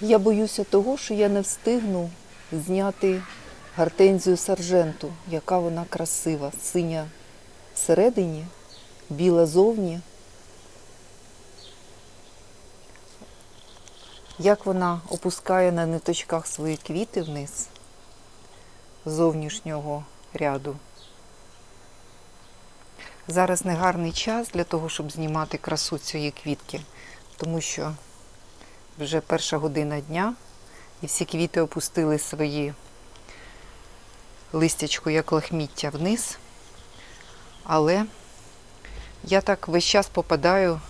Я боюся того, що я не встигну зняти гортензію сарженту, яка вона красива, синя всередині, біла зовні. Як вона опускає на ниточках свої квіти вниз зовнішнього ряду. Зараз не гарний час для того, щоб знімати красу цієї квітки, тому що вже перша година дня, і всі квіти опустили свої листячку, як лахміття вниз. Але я так весь час попадаю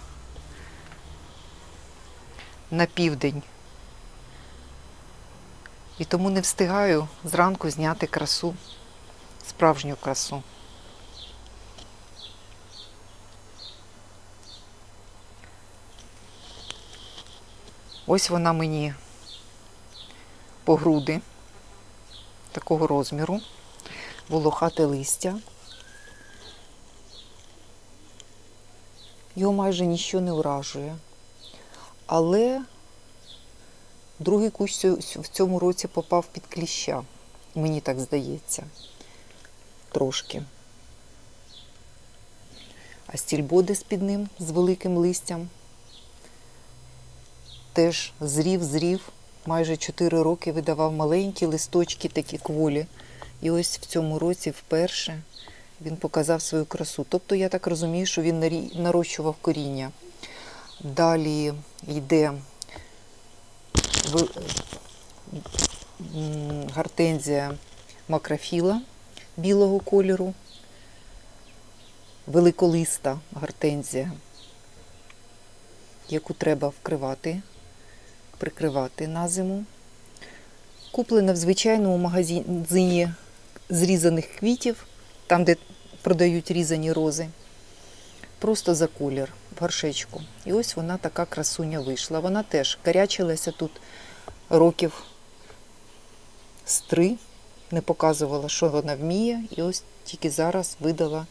на південь. І тому не встигаю зранку зняти красу, справжню красу. Ось вона мені по груди такого розміру, волохате листя. Його майже нічого не вражує. Але другий кущ в цьому році попав під кліща. Мені так здається. Трошки. А стільбодис під ним з великим листям теж зрів, зрів. Майже 4 роки видавав маленькі листочки, такі кволі. І ось в цьому році вперше він показав свою красу. Тобто я так розумію, що він нарощував коріння. Далі йде гортензія макрофіла білого кольору, великолиста гортензія, яку треба вкривати, прикривати на зиму. Куплена в звичайному магазині зрізаних квітів, там, де продають різані рози. Просто за колір в горшечку. І ось вона така красуня вийшла. Вона теж карячилася тут років з три, не показувала, що вона вміє, і ось тільки зараз видала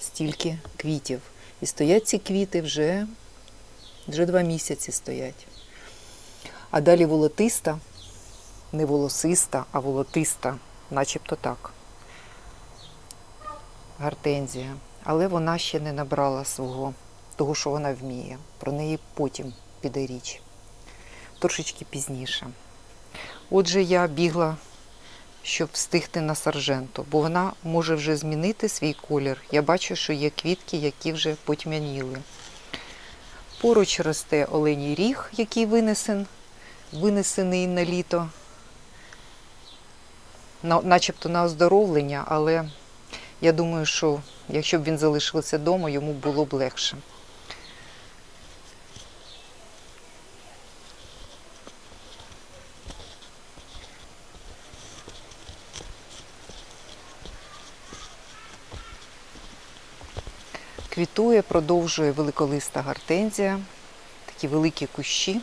стільки квітів. І стоять ці квіти вже, вже два місяці стоять. А далі волотиста, не волосиста, а волотиста, начебто так. Гортензія. Але вона ще не набрала свого, того, що вона вміє. Про неї потім піде річ. Трошечки пізніше. Отже, я бігла, щоб встигти на сарженту, бо вона може вже змінити свій колір. Я бачу, що є квітки, які вже потьмяніли. Поруч росте оленій ріг, який винесен, винесений на літо, на, начебто на оздоровлення, але я думаю, що якщо б він залишився вдома, йому було б легше. Квітує, продовжує великолиста гортензія, такі великі кущі,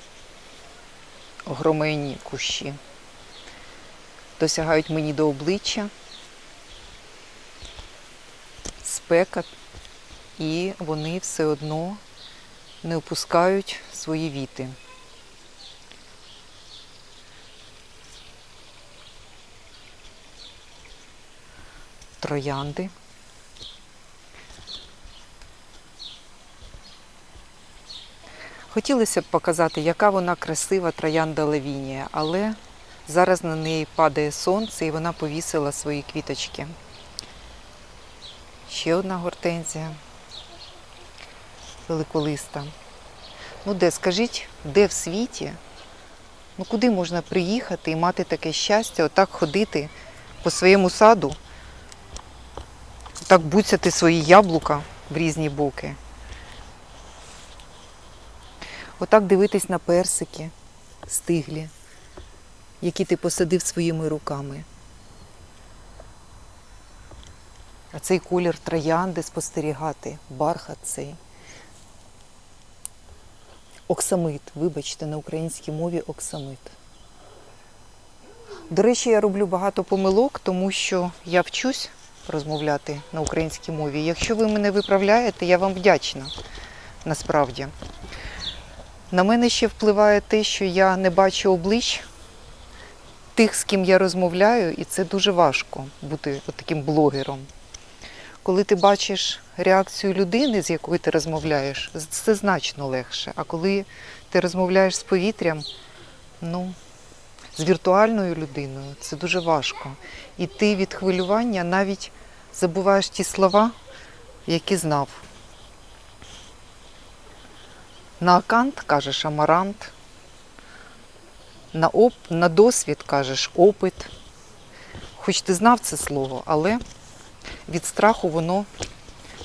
огроменні кущі, досягають мені до обличчя. спека, і вони все одно не опускають свої віти. Троянди. Хотілося б показати, яка вона красива троянда Лавінія, але зараз на неї падає сонце і вона повісила свої квіточки. Ще одна гортензія. Великолиста. Ну де, скажіть, де в світі? Ну куди можна приїхати і мати таке щастя, отак ходити по своєму саду, так буцяти свої яблука в різні боки. Отак дивитись на персики стиглі, які ти посадив своїми руками. А цей колір троянди спостерігати, бархат цей. Оксамит, вибачте, на українській мові оксамит. До речі, я роблю багато помилок, тому що я вчусь розмовляти на українській мові. Якщо ви мене виправляєте, я вам вдячна насправді. На мене ще впливає те, що я не бачу облич тих, з ким я розмовляю, і це дуже важко бути таким блогером. Коли ти бачиш реакцію людини, з якою ти розмовляєш, це значно легше. А коли ти розмовляєш з повітрям, ну, з віртуальною людиною, це дуже важко. І ти від хвилювання навіть забуваєш ті слова, які знав. На акант кажеш амарант, на, оп, на досвід кажеш опит. Хоч ти знав це слово, але від страху воно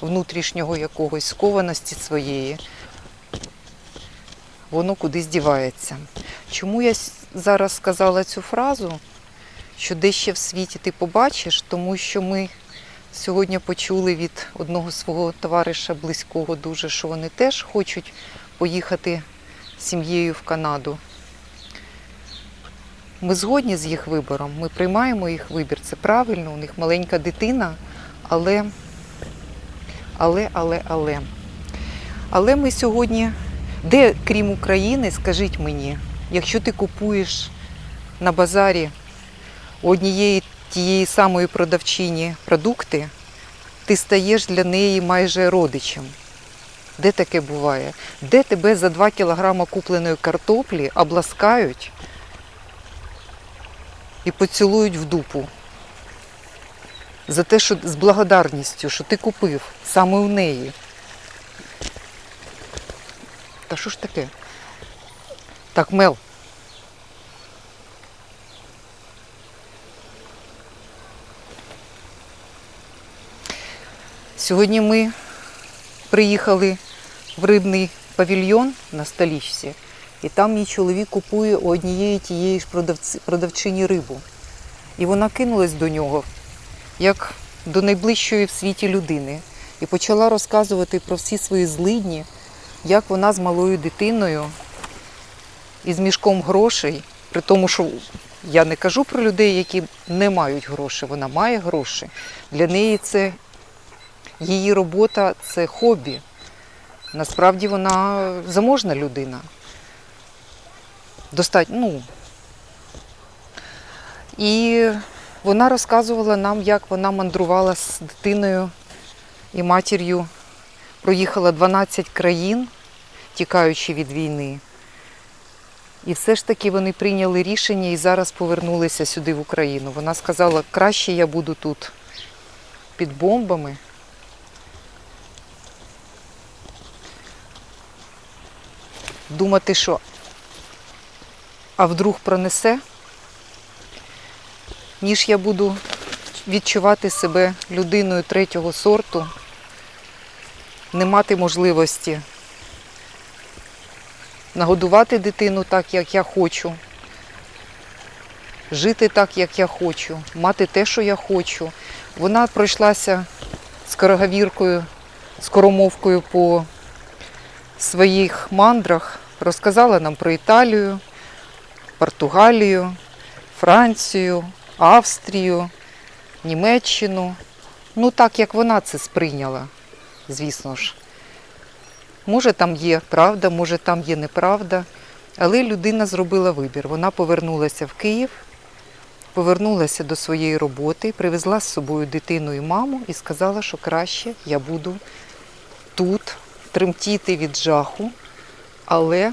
внутрішнього якогось скованості своєї, воно кудись дівається. Чому я зараз сказала цю фразу, що де ще в світі ти побачиш, тому що ми сьогодні почули від одного свого товариша близького дуже, що вони теж хочуть поїхати з сім'єю в Канаду. Ми згодні з їх вибором, ми приймаємо їх вибір, це правильно, у них маленька дитина, але, але, але, але. Але ми сьогодні, де крім України, скажіть мені, якщо ти купуєш на базарі однієї тієї самої продавчині продукти, ти стаєш для неї майже родичем. Де таке буває? Де тебе за 2 кілограма купленої картоплі обласкають і поцілують в дупу? За те, що з благодарністю, що ти купив саме у неї. Та що ж таке? Так, Мел. Сьогодні ми приїхали в рибний павільйон на столічці, і там мій чоловік купує у однієї тієї ж продавці, продавчині рибу. І вона кинулась до нього, як до найближчої в світі людини, і почала розказувати про всі свої злидні, як вона з малою дитиною і з мішком грошей, при тому, що я не кажу про людей, які не мають грошей, вона має гроші. Для неї це її робота це хобі. Насправді вона заможна людина. Достатньо, ну. І вона розказувала нам, як вона мандрувала з дитиною і матір'ю, проїхала 12 країн, тікаючи від війни. І все ж таки вони прийняли рішення і зараз повернулися сюди в Україну. Вона сказала, краще я буду тут під бомбами. Думати, що а вдруг пронесе, ніж я буду відчувати себе людиною третього сорту, не мати можливості нагодувати дитину так, як я хочу, жити так, як я хочу, мати те, що я хочу. Вона пройшлася скороговіркою, скоромовкою по своїх мандрах, розказала нам про Італію, Португалію, Францію, Австрію, Німеччину. Ну, так як вона це сприйняла, звісно ж. Може, там є правда, може, там є неправда. Але людина зробила вибір. Вона повернулася в Київ, повернулася до своєї роботи, привезла з собою дитину і маму і сказала, що краще я буду тут тремтіти від жаху, але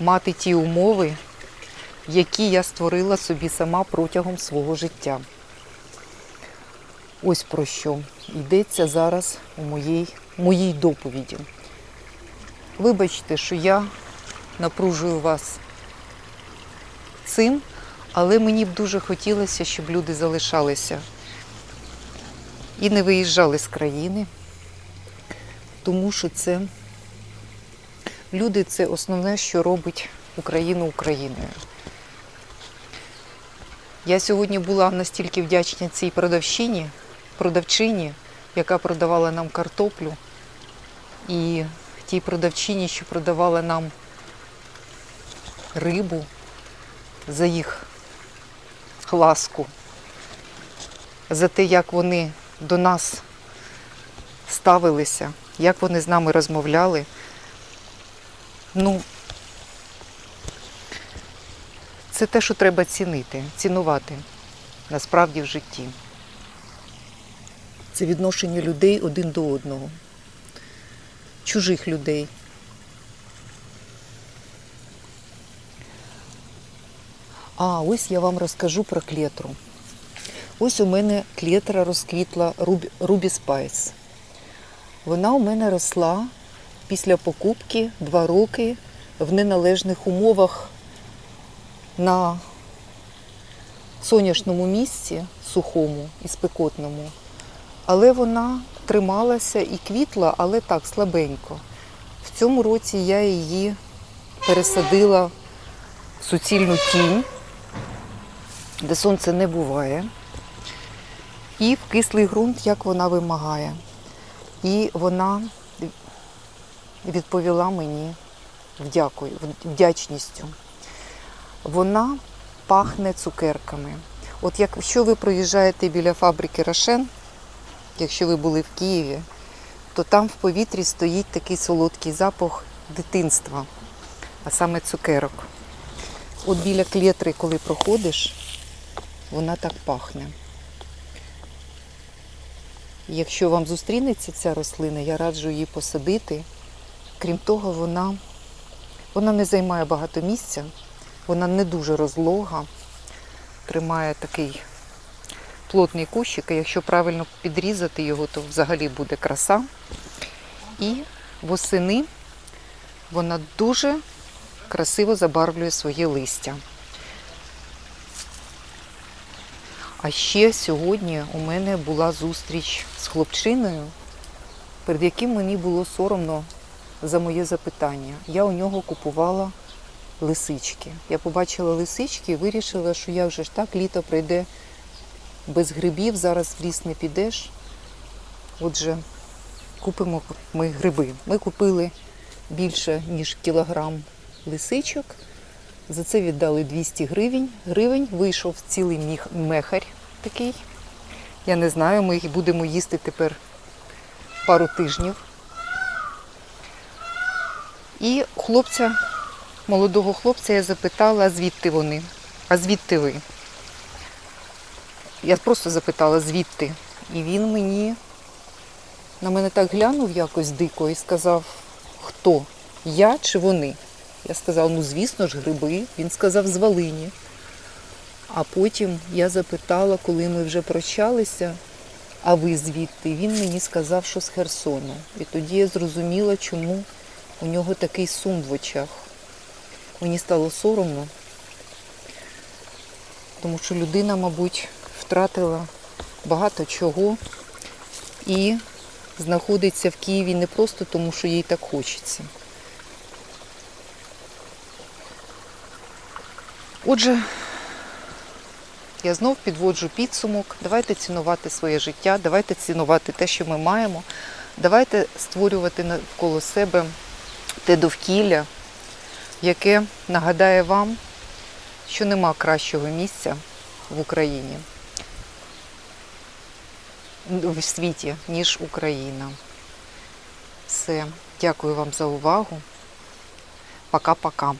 мати ті умови, які я створила собі сама протягом свого життя. Ось про що йдеться зараз у моїй, моїй доповіді. Вибачте, що я напружую вас цим, але мені б дуже хотілося, щоб люди залишалися і не виїжджали з країни, тому що це люди це основне, що робить Україну Україною. Я сьогодні була настільки вдячна цій продавщині, продавчині, яка продавала нам картоплю, і тій продавчині, що продавала нам рибу за їх ласку, за те, як вони до нас ставилися, як вони з нами розмовляли. Ну, це те, що треба цінити, цінувати насправді в житті. Це відношення людей один до одного, чужих людей. А ось я вам розкажу про клетру. Ось у мене клетра розквітла Рубі Спайс. Вона у мене росла після покупки два роки в неналежних умовах на сонячному місці, сухому і спекотному. Але вона трималася і квітла, але так слабенько. В цьому році я її пересадила в суцільну тінь, де сонце не буває, і в кислий ґрунт, як вона вимагає. І вона відповіла мені вдякою, вдячністю. Вона пахне цукерками. От якщо ви проїжджаєте біля фабрики Рошен, якщо ви були в Києві, то там в повітрі стоїть такий солодкий запах дитинства, а саме цукерок. От біля клетри, коли проходиш, вона так пахне. Якщо вам зустрінеться ця рослина, я раджу її посадити. Крім того, вона, вона не займає багато місця, вона не дуже розлога, тримає такий плотний кущик, і якщо правильно підрізати його, то взагалі буде краса. І восени вона дуже красиво забарвлює своє листя. А ще сьогодні у мене була зустріч з хлопчиною, перед яким мені було соромно за моє запитання. Я у нього купувала лисички. Я побачила лисички і вирішила, що я вже ж так літо прийде без грибів, зараз в ліс не підеш. Отже, купимо ми гриби. Ми купили більше, ніж кілограм лисичок. За це віддали 200 гривень. Гривень вийшов цілий мехарь такий. Я не знаю, ми їх будемо їсти тепер пару тижнів. І хлопця, молодого хлопця, я запитала, звідти вони? А звідти ви? Я просто запитала, звідти. І він мені на мене так глянув якось дико і сказав, хто? Я чи вони? Я сказала, ну звісно ж, гриби. Він сказав з Волині. А потім я запитала, коли ми вже прощалися, а ви звідти? Він мені сказав, що з Херсону. І тоді я зрозуміла, чому у нього такий сум в очах. Мені стало соромно, тому що людина, мабуть, втратила багато чого і знаходиться в Києві не просто тому, що їй так хочеться. Отже, я знов підводжу підсумок. Давайте цінувати своє життя, давайте цінувати те, що ми маємо. Давайте створювати навколо себе те довкілля, яке нагадає вам, що нема кращого місця в Україні, в світі, ніж Україна. Все. Дякую вам за увагу. Пока-пока.